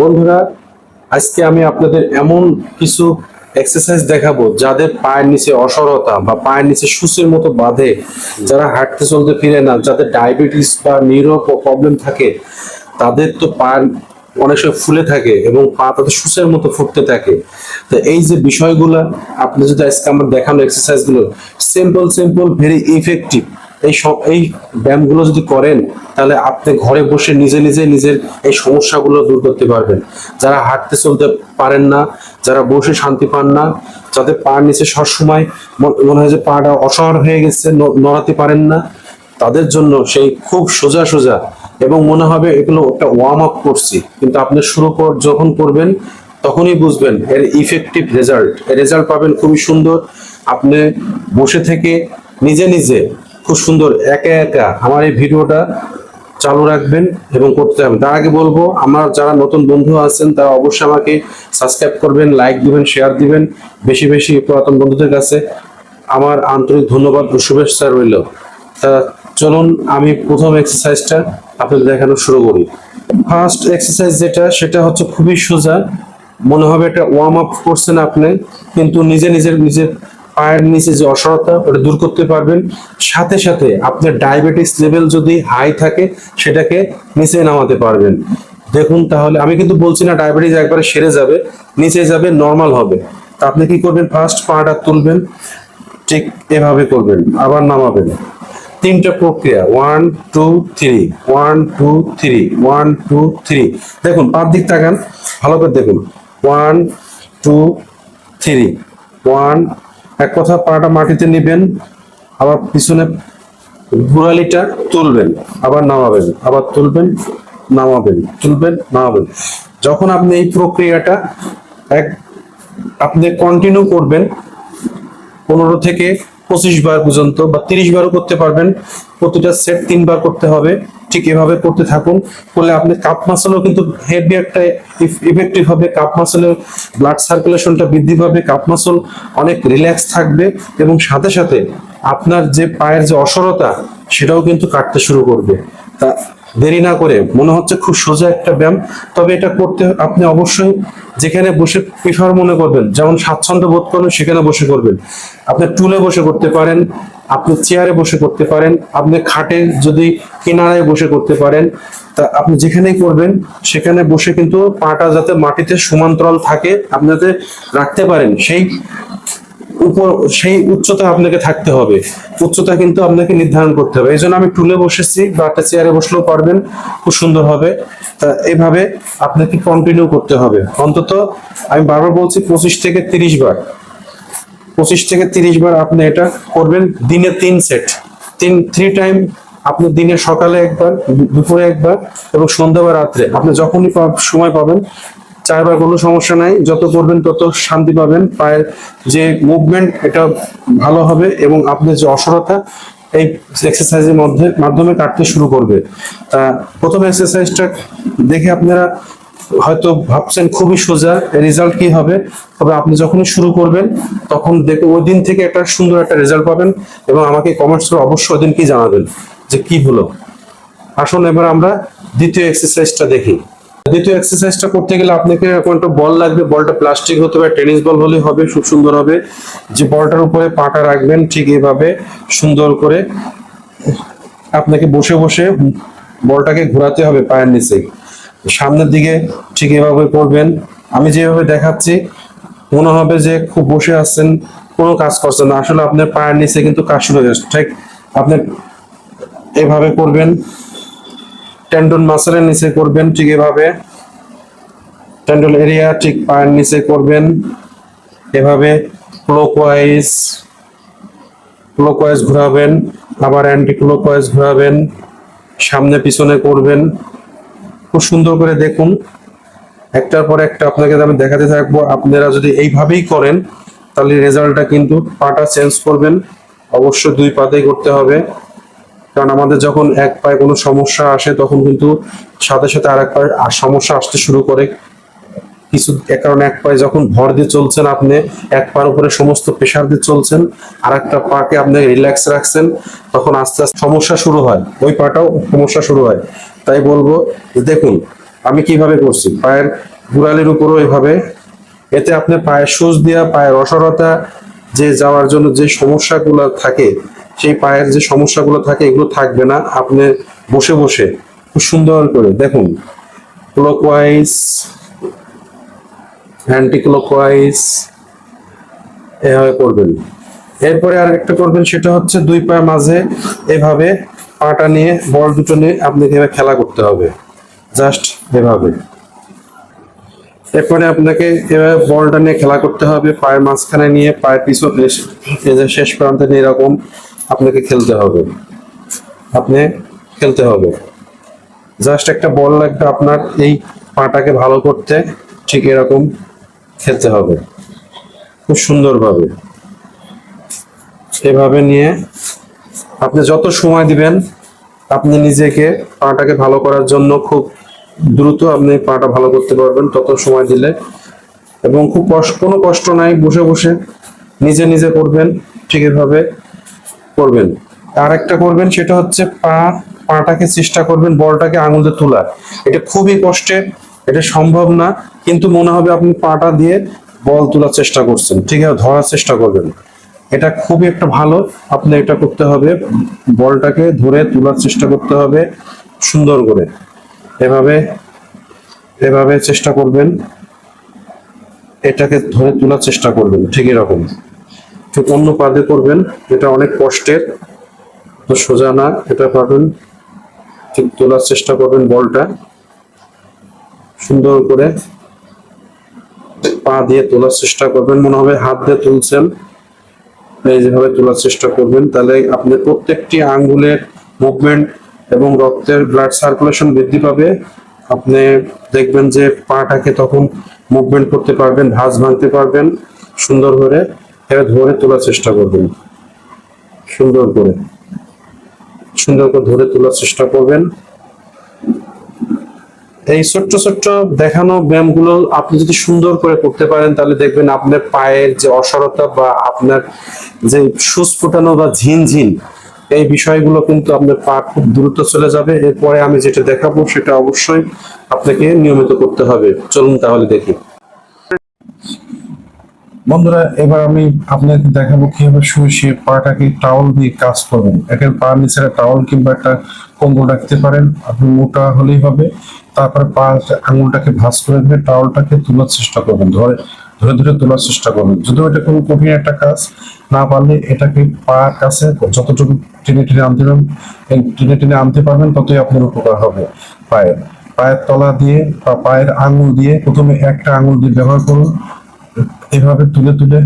বন্ধুরা, আজকে আমি আপনাদের এমন কিছু এক্সারসাইজ দেখাবো যাদের পায়ের নিচে অসরতা বা পায়ের নিচে সুসের মতো বাঁধে, যারা হাঁটতে চলতে ফিরে না, যাদের ডায়াবেটিস বা নিউরো প্রবলেম থাকে, তাদের তো পায়ের অনেক সময় ফুলে থাকে এবং পা তাদের সুসের মতো ফুটতে থাকে। তো এই যে বিষয়গুলো, আপনি যদি আজকে আমার দেখানো এক্সারসাইজগুলো সিম্পল সিম্পল ভেরি ইফেক্টিভ এই সব, এই ব্যায়ামগুলো যদি করেন, তাহলে আপনি ঘরে বসে নিজে নিজে নিজের এই সমস্যাগুলো দূর করতে পারবেন। যারা হাঁটতে চলতে পারেন না, যারা বসে শান্তি পান না, যাদের পা নিচে সবসময় মনে হয় যে পাটা অসহর হয়ে গেছে নড়াতে পারেন না, তাদের জন্য সেই খুব সোজা সোজা এবং মনে হবে এগুলো একটা ওয়ার্ম আপ করছি। কিন্তু আপনি শুরু কর, যখন করবেন, তখনই বুঝবেন এর ইফেক্টিভ রেজাল্ট রেজাল্ট পাবেন খুবই সুন্দর। আপনি বসে থেকে নিজে নিজে খুব সুন্দর, একা একা আমার এই ভিডিওটা চালু রাখবেন এবং করতে হবে। তার আগে বলব, আমার যারা নতুন বন্ধু আছেন, তারা অবশ্যই আমাকে সাবস্ক্রাইব করবেন লাইক দিবেন শেয়ার দিবেন। বেশি বেশি পুরাতন বন্ধুদের কাছে আমার আন্তরিক ধন্যবাদ ও শুভেচ্ছা রইল। তা চলুন, আমি প্রথম এক্সারসাইজটা আপনাদের দেখানো শুরু করি। ফার্স্ট এক্সারসাইজ যেটা, সেটা হচ্ছে খুবই সোজা। মনে হবে একটা ওয়ার্ম আপ করছেন আপনি, কিন্তু নিজে নিজের নিজের পায়ের নিচে যে অসরতা, ওটা দূর করতে পারবেন। সাথে সাথে আপনার ডায়াবেটিস লেভেল যদি হাই থাকে, সেটাকে নিচে নামাতে পারবেন। দেখুন তাহলে, আমি কিন্তু বলছি না ডায়াবেটিস একবারে সেরে যাবে, নিচে যাবে নর্মাল হবে। তা আপনি কি করবেন? ফার্স্ট পাটা তুলবেন, ঠিক এভাবে করবেন, আবার নামাবেন। তিনটা প্রক্রিয়া one two three one two three one two three দেখুন পাঁচ দিক তাকান, ভালো করে দেখুন। ওয়ান টু থ্রি ওয়ান এক কথা পাড়াটা মাটিতে নেবেন, আবার পিছনে গোড়ালিটা তুলবেন, আবার নামাবেন, আবার তুলবেন, নামাবেন তুলবেন, নামাবেন। যখন আপনি এই প্রক্রিয়াটা এক আপনি কন্টিনিউ করবেন, পনেরো থেকে পঁচিশ বার পর্যন্ত বা তিরিশ বারও করতে পারবেন। প্রতিটা সেট তিনবার করতে হবে। ঠিক এভাবে করতে থাকুন। করলে আপনি কাপ মাসেলও কিন্তু হেভি একটা ইফেক্টিভ হবে। কাপ মাসেলের ব্লাড সার্কুলেশনটা বৃদ্ধি পাবে। কাপ মাসল অনেক রিল্যাক্স থাকবে এবং সাথে সাথে আপনার যে পায়ের যে অসরতা, সেটাও কিন্তু কাটতে শুরু করবে। তা দেরি না করে, মনে হচ্ছে খুব সোজা একটা ব্যায়াম, তবে এটা করতে আপনি অবশ্যই যেখানে বসে প্রিফার মনে করবেন, যেমন স্বাচ্ছন্দ্য বোধ করবেন, সেখানে বসে করবেন। আপনি টুলে বসে করতে পারেন, আপনি চেয়ারে বসে করতে পারেন, আপনি খাটে যদি কিনারায় বসে করতে পারেন, তা আপনি যেখানেই করবেন, সেখানে বসে কিন্তু পাটা যাতে মাটিতে সমান্তরাল থাকে, আপনি যাতে রাখতে পারেন, সেই উপর, সেই উচ্চতা আপনাকে থাকতে হবে। উচ্চতা কিন্তু আপনাকে নির্ধারণ করতে হবে। এই জন্য আমি টুলে বসেছি, বা একটা চেয়ারে বসলেও পারবেন, খুব সুন্দর হবে তা এইভাবে আপনাকে কন্টিনিউ করতে হবে। অন্তত আমি বারবার বলছি, পঁচিশ থেকে তিরিশ বার। পঁচিশ থেকে তিরিশ বার আপনি এটা করবেন, দিনে তিন সেট তিন থ্রি টাইম আপনি দিনে সকালে একবার, দুপুরে একবার এবং সন্ধ্যা বা রাত্রে। আপনি যখনই সময় পাবেন চারবার কোনো সমস্যা নাই। যত করবেন, তত শান্তি পাবেন। পায়ের যে মুভমেন্ট এটা ভালো হবে এবং আপনার যে অসরতা, এই এক্সারসাইজের মধ্যে, মাধ্যমে কাটতে শুরু করবে। তা প্রথম এক্সারসাইজটা দেখে আপনারা হয়তো ভাবছেন, খুবই সোজা রেজাল্ট কি হবে? তবে আপনি যখনই শুরু করবেন, তখন দেখে, ওই দিন থেকে একটা সুন্দর একটা রেজাল্ট পাবেন এবং আমাকে কমেন্টস করে অবশ্যই ওই দিন কি জানাবেন, যে কি হলো? আসুন এবার আমরা দ্বিতীয় এক্সারসাইজটা দেখি। দ্বিতীয় এক্সারসাইজটা করতে গেলে আপনাকে একটা বল লাগবে। বলটা প্লাস্টিক হতে পারে টেনিস বল হলে হবে, খুব সুন্দর হবে। যে বলটার উপরে পাটা রাখবেন, ঠিক এভাবে সুন্দর করে আপনাকে বসে বসে বলটাকে ঘোরাতে হবে পায়ের নিচে। সামনের দিকে ঠিক এভাবে করবেন। আমি যেভাবে দেখাচ্ছি, মনে হবে যে খুব বসে আছেন, কোনো কাজ করছেন না। আসলে আপনার পায়ের নিচে কিন্তু কাজ শুরু হয়ে যাচ্ছে। ঠিক, আপনি এভাবে করবেন। টেন্ডন মাসেলের নিচে করবেন ঠিক এভাবে। টেন্ডন এরিয়া ঠিক পায়ের নিচে করবেন। এভাবে ক্লোকওয়াইজ ক্লোকওয়াইজ ঘোরাবেন। আবার অ্যান্টি ক্লোকওয়াইজ ঘোরাবেন। সামনে পিছনে করবেন। খুব সুন্দর করে দেখুন। একটার পর একটা আপনাকে আমি দেখাতে থাকব। আপনারা যদি এইভাবেই করেন, তাহলে রেজাল্টটা কিন্তু পাটা চেঞ্জ করবেন। অবশ্যই দুই পাতেই করতে হবে। কারণ আমাদের যখন এক পায়ে কোনো সমস্যা আসে, তখন কিন্তু সাথে সাথে আর এক পায়ে সমস্যা আসতে শুরু করে। কিছু কারণে এক পায়ে যখন ভর দিয়ে চলছেন আপনি, এক পার উপরে সমস্ত প্রেশার দিয়ে চলছেন আর একটা পাকে আপনি রিল্যাক্স রাখছেন, তখন আস্তে আস্তে সমস্যা শুরু হয়। ওই পাটাও সমস্যা শুরু হয়। তাই বলব যে দেখুন, আমি কীভাবে করছি? পায়ের গুড়ালির উপরও এভাবে। এতে আপনি পায়ের সুচ দেওয়া পায়ের অসরতা, যে যাওয়ার জন্য যে সমস্যাগুলো থাকে সেই পায়ের যে সমস্যাগুলো থাকে, এগুলো থাকবে না। আপনি বসে বসে খুব সুন্দর করে দেখুন। ক্লকওয়াইজ অ্যান্টি ক্লকওয়াইজ এভাবে করবেন। এরপরে আর একটা করবেন, সেটা হচ্ছে দুই পায়ের মাঝে এভাবে পাটা নিয়ে, বল দুটো নিয়ে আপনাকে এভাবে খেলা করতে হবে। জাস্ট এভাবে। এরপরে আপনাকে এভাবে বলটা নিয়ে খেলা করতে হবে, পায়ের মাঝখানে নিয়ে, পায়ের পিছনে শেষ প্রান্তে নিয়ে এরকম। আপনাকে খেলতে হবে। আপনি খেলতে হবে। জাস্ট একটা বল লাগবে আপনার, এই পাটাকে ভালো করতে ঠিক এরকম খেলতে হবে। খুব সুন্দরভাবে। এভাবে নিয়ে আপনি যত সময় দিবেন, আপনি নিজেকে পাটাকে ভালো করার জন্য খুব দ্রুত আপনি পাটা ভালো করতে পারবেন তত সময় দিলে। এবং খুব কষ্ট কোনো কষ্ট নাই, বসে বসে নিজে নিজে করবেন ঠিক এভাবে। করবেন? আর একটা করবেন, সেটা হচ্ছে পা, পাটাকে চেষ্টা করবেন বলটাকে আঙুল দিয়ে তোলা এটা খুবই কষ্টের, এটা সম্ভব না, কিন্তু মনে হবে আপনি পাটা দিয়ে বল তোলার চেষ্টা করছেন। ঠিক আছে, ধরার চেষ্টা করবেন। এটা খুবই একটা ভালো, আপনি এটা করতে হবে, বলটাকে ধরে তোলার চেষ্টা করতে হবে, সুন্দর করে। এভাবে এভাবে চেষ্টা করবেন, এটাকে ধরে তোলার চেষ্টা করবেন, ঠিক এরকম। অন্য পাদে করবেন, এটা অনেক কষ্টের। তো সোজা না, এটা পাবেন, ঠিক তোলার চেষ্টা করবেন বলটা। সুন্দর করে পা দিয়ে তোলার চেষ্টা করবেন, মনে হবে হাত দিয়ে তুলছেন। এই যেভাবে তোলার চেষ্টা করবেন, তাহলে আপনি প্রত্যেকটি আঙ্গুলের মুভমেন্ট এবং রক্তের ব্লাড সার্কুলেশন বৃদ্ধি পাবে। আপনি দেখবেন যে পাটাকে তখন মুভমেন্ট করতে পারবেন, ভাঁজ ভাঙতে পারবেন সুন্দর করে। এবার ধরে তোলার চেষ্টা করবেন। সুন্দর করে। সুন্দর করে ধরে তোলার চেষ্টা করবেন। এই ছোট্ট ছোট্ট দেখানো ব্যায়ামগুলো আপনি যদি সুন্দর করে করতে পারেন, তাহলে দেখবেন আপনার পায়ের যে অসরতা বা আপনার যে সুচ ফোটানো বা ঝিনঝিন, এই বিষয়গুলো কিন্তু আপনার পা খুব দ্রুত চলে যাবে। এরপরে আমি যেটা দেখাবো, সেটা অবশ্যই আপনাকে নিয়মিত করতে হবে। চলুন তাহলে দেখি। বন্ধুরা, এবার আমি আপনাদের দেখাবো কীভাবে শুয়ে শুয়ে পাটাকে টাওয়াল দিয়ে কাজ করবেন। একের পা নিচে টাওয়াল কিংবা একটা কম্বল রাখতে পারেন। আপনি মোটা হলেই হবে। তারপরে পা আঙুলটাকে ভাঁজ করে দিয়ে টাওয়ালটাকে তোলার চেষ্টা করবেন। ধরে ধরে ধরে তোলার চেষ্টা করবেন। যদিও এটা কোনো কঠিন একটা কাজ, না পারলে এটাকে পা কাছে যতটুকু টেনে টেনে আনতে পারবেন টেনে টেনে আনতে পারবেন, ততই আপনার উপকার হবে পায়ের। পায়ের তলা দিয়ে বা পায়ের আঙুল দিয়ে প্রথমে একটা আঙুল দিয়ে ব্যবহার করুন। এভাবে তুলে তুলে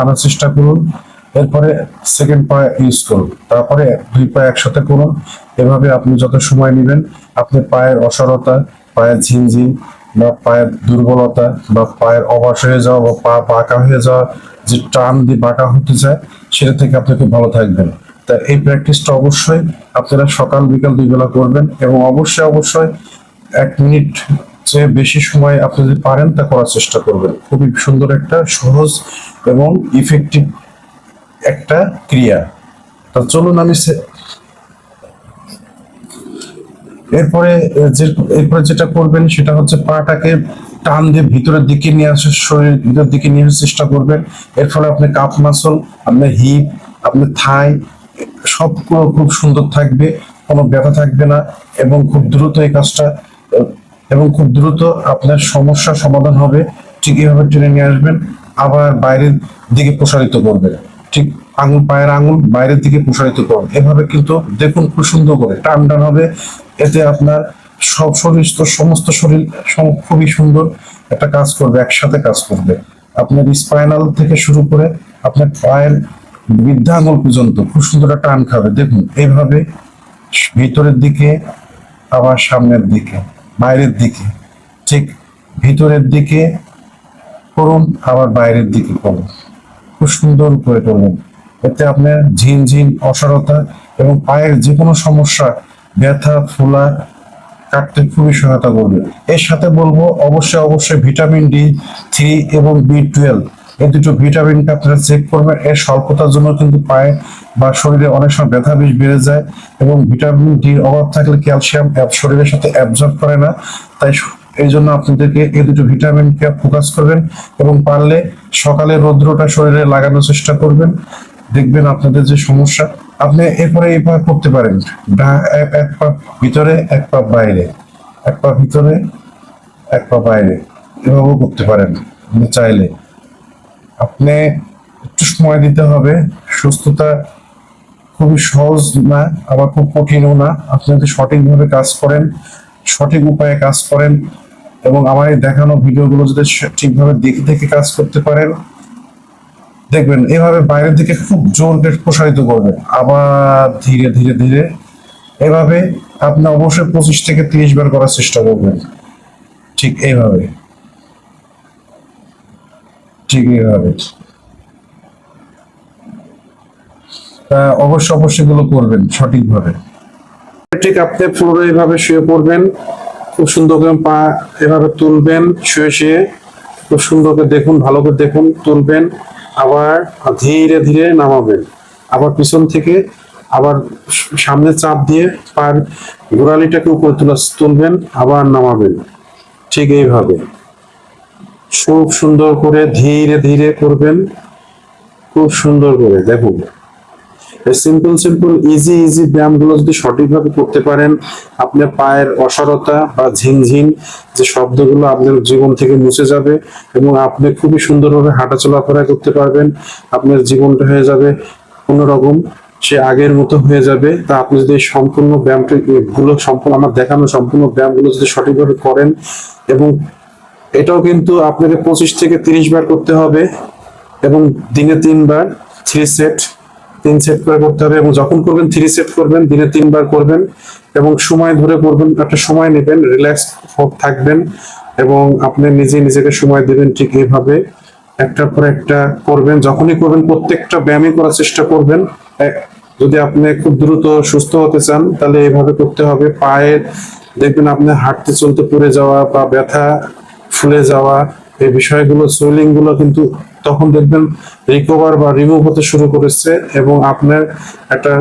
আনার চেষ্টা করুন। এরপরে সেকেন্ড পা ইউজ করুন। তারপরে দুই পা একসাথে করুন। এভাবে আপনি যত সময় নেবেন, আপনি পায়ের অসরতা, পায়ের ঝিনঝিন বা পায়ের দুর্বলতা বা পায়ের অবাস হয়ে যাওয়া বা পা বাঁকা হয়ে যাওয়া যে টান দিয়ে বাঁকা হতে যায় সেটা থেকে আপনি খুব ভালো থাকবেন। তা এই প্র্যাকটিসটা অবশ্যই আপনারা সকাল বিকাল দুই বেলা করবেন এবং অবশ্যই অবশ্যই এক মিনিট চেয়ে বেশি সময় আপনি যদি পারেন, তা করার চেষ্টা করবেন। খুবই সুন্দর একটা, সহজ এবং ইফেক্টিভ একটা ক্রিয়া। তা চলুন আমি এরপরে, যে এরপরে যেটা করবেন, সেটা হচ্ছে পাটাকে টান দিয়ে ভিতরের দিকে নিয়ে আসার শরীর, ভিতরের দিকে নিয়ে আসার চেষ্টা করবেন। এর ফলে আপনি কাপ মাসল, আপনার হিপ আপনার থাই সবগুলো খুব সুন্দর থাকবে, কোনো ব্যথা থাকবে না এবং খুব দ্রুত এই কাজটা এবং খুব দ্রুত আপনার সমস্যার সমাধান হবে। ঠিক এইভাবে টেনে নিয়ে আসবেন, আবার বাইরের দিকে প্রসারিত করবেন ঠিক আঙুল, পায়ের আঙুল বাইরের দিকে প্রসারিত করুন এভাবে কিন্তু দেখুন খুব সুন্দর করে টান টান হবে। এতে আপনার সব শরীর তো সমস্ত শরীর খুবই সুন্দর একটা কাজ করবে, একসাথে কাজ করবে। আপনার স্পাইনাল থেকে শুরু করে আপনার পায়ের বৃদ্ধা আঙুল পর্যন্ত খুব সুন্দর একটা টান খাবে। দেখুন এইভাবে ভিতরের দিকে, আবার সামনের দিকে। বাইরের দিকে। ঠিক ভিতরের দিকে করুন, আবার বাইরের দিকে করুন। খুব সুন্দর করে করবেন। এতে আপনার ঝিনঝিন অসারতা এবং পায়ের যে কোনো সমস্যা, ব্যথা, ফোলা কাটতে খুবই সহায়তা করবে। এর সাথে বলব, অবশ্যই অবশ্যই ভিটামিন ডি থ্রি এবং বি টুয়েলভ এই দুটো ভিটামিনকে আপনারা চেক করবেন। এর স্বল্পতার জন্য কিন্তু পায়ে বা শরীরে অনেক সময় ব্যথা বিষ বেড়ে যায় এবং ভিটামিন ডির অভাব থাকলে ক্যালসিয়াম শরীরের সাথে অ্যাবজর্ব করে না। তাই এই জন্য আপনাদেরকে এই দুটো ভিটামিন ভিটামিনকে ফোকাস করবেন এবং পারলে সকালে রৌদ্রটা শরীরে লাগানোর চেষ্টা করবেন। দেখবেন আপনাদের যে সমস্যা, আপনি এরপরে এইভাবে করতে পারেন। এক পা ভিতরে, এক পা বাইরে। এক পা ভিতরে, এক পা বাইরে। এভাবেও করতে পারেন। আপনি চাইলে। আপনি একটু সময় দিতে হবে। সুস্থতা খুবই সহজ না, আবার খুব কঠিনও না। আপনি যদি সঠিকভাবে কাজ করেন, সঠিক উপায়ে কাজ করেন এবং আমার এই দেখানো ভিডিওগুলো যদি ঠিকভাবে দেখে দেখে কাজ করতে পারেন, দেখবেন এভাবে বাইরের দিকে খুব জোর করে প্রসারিত করবেন। আবার ধীরে ধীরে ধীরে এভাবে আপনি অবশ্যই পঁচিশ থেকে তিরিশ বার করার চেষ্টা করবেন। ঠিক এইভাবে। ঠিক এইভাবে। তা অবশ্যই অবশ্যই করবেন সঠিকভাবে। ঠিক, আপনি ফ্লোরে এইভাবে শুয়ে পড়বেন, খুব সুন্দর করে পা এভাবে তুলবেন, শুয়ে শুয়ে খুব সুন্দর করে দেখুন, ভালো করে দেখুন, তুলবেন, আবার ধীরে ধীরে নামাবেন। আবার পিছন থেকে আবার সামনে চাপ দিয়ে পায়ের গোড়ালিটাকে উপরে তুলবেন, আবার নামাবেন। ঠিক এইভাবে। খুব সুন্দর করে ধীরে ধীরে করবেন। খুব সুন্দর করে, দেখুন। সিম্পল সিম্পল ইজি ইজি ব্যায়ামগুলো যদি সঠিকভাবে করতে পারেন, আপনার পায়ের অসারতা বা ঝিনঝিন যে শব্দগুলো আপনার জীবন থেকে মুছে যাবে এবং আপনি খুবই সুন্দরভাবে হাঁটা চলাফেরা করতে পারবেন, আপনার জীবনটা হয়ে যাবে কোনোরকম সে আগের মতো হয়ে যাবে। তা আপনি যদি সম্পূর্ণ ব্যায়ামটা গুলো সম্পূর্ণ, আমার দেখানো সম্পূর্ণ ব্যায়ামগুলো যদি সঠিকভাবে করেন এবং এটাও কিন্তু আপনাকে পঁচিশ থেকে তিরিশ বার করতে হবে এবং দিনে তিনবার থ্রি সেট তিন সেট করে করতে হবে এবং যখন করবেন থ্রি সেট করবেন, দিনে তিনবার করবেন এবং সময় ধরে করবেন, একটা সময় নেবেন রিল্যাক্স থাকবেন এবং আপনি নিজে নিজেকে সময় দেবেন ঠিক এইভাবে। একটার পর একটা করবেন, যখনই করবেন, প্রত্যেকটা ব্যায়ামই করার চেষ্টা করবেন। যদি আপনি খুব দ্রুত সুস্থ হতে চান, তাহলে এইভাবে করতে হবে। পায়ের দেখবেন আপনি হাঁটতে চলতে পড়ে যাওয়া বা ব্যথা ফুলে যাওয়া, এই বিষয়গুলো সুইলিংগুলো কিন্তু তখন দেখবেন রিকভার বা রিমুভ হতে শুরু করেছে এবং আপনার একটা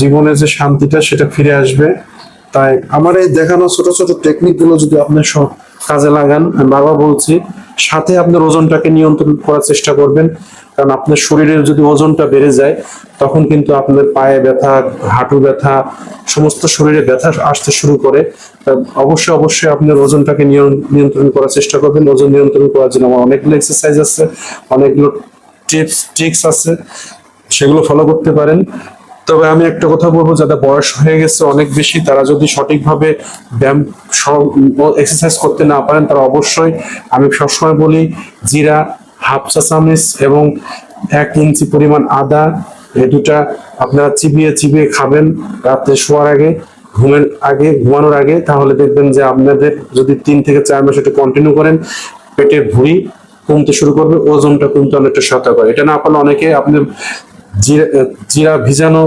জীবনে যে শান্তিটা সেটা ফিরে আসবে। তাই আমার এই দেখানো ছোট ছোট টেকনিকগুলো যদি আপনি সব কাজে লাগান, আমি বলছি, সাথে আপনার ওজনটাকে নিয়ন্ত্রণ করার চেষ্টা করবেন। কারণ আপনার শরীরের যদি ওজনটা বেড়ে যায়, তখন কিন্তু আপনার পায়ে ব্যথা, হাঁটু ব্যথা, সমস্ত শরীরে ব্যথা আসতে শুরু করে। অবশ্যই অবশ্যই আপনার ওজনটাকে নিয়ন- নিয়ন্ত্রণ করার চেষ্টা করবেন। ওজন নিয়ন্ত্রণ করার জন্য আমার অনেকগুলো এক্সারসাইজ আছে, অনেকগুলো টিপস ট্রিক্স আছে, সেগুলো ফলো করতে পারেন। তবে আমি একটা কথা বলব যাদের বয়স হয়ে গেছে অনেক বেশি, তারা যদি সঠিকভাবে ব্যায়াম এক্সারসাইজ করতে না পারেন, তারা অবশ্যই আমি সবসময় বলি, জিরা হাফ চা চামচ এবং এক ইঞ্চি পরিমাণ আদা। এই দুটা আপনারা চিবিয়ে চিবিয়ে খাবেন রাত্রে শোয়ার আগে, ঘুমের আগে, ঘুমানোর আগে। তাহলে দেখবেন যে আপনাদের যদি তিন থেকে চার মাস এটা কন্টিনিউ করেন, পেটের ভুঁড়ি কমতে শুরু করবে, ওজনটা কমতে অনেকটা সহায়তা করে এটা না পারলে অনেকে আপনি জিরা জিরা ভিজানো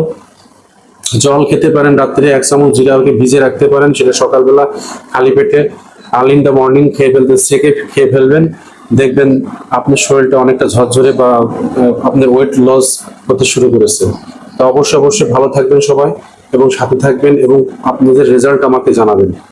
জল খেতে পারেন, রাত্রে এক চামচ জিরাকে ভিজে রাখতে পারেন। সেটা সকালবেলা খালি পেটে আর্লি ইন দ্য মর্নিং খেয়ে ফেলতে, সেকে খেয়ে ফেলবেন। দেখবেন আপনার শরীরটা অনেকটা ঝরঝরে বা আপনার ওয়েট লস হতে শুরু করেছে। তো অবশ্যই অবশ্যই ভালো থাকবেন সবাই এবং সাথে থাকবেন এবং আপনাদের রেজাল্ট আমাকে জানাবেন।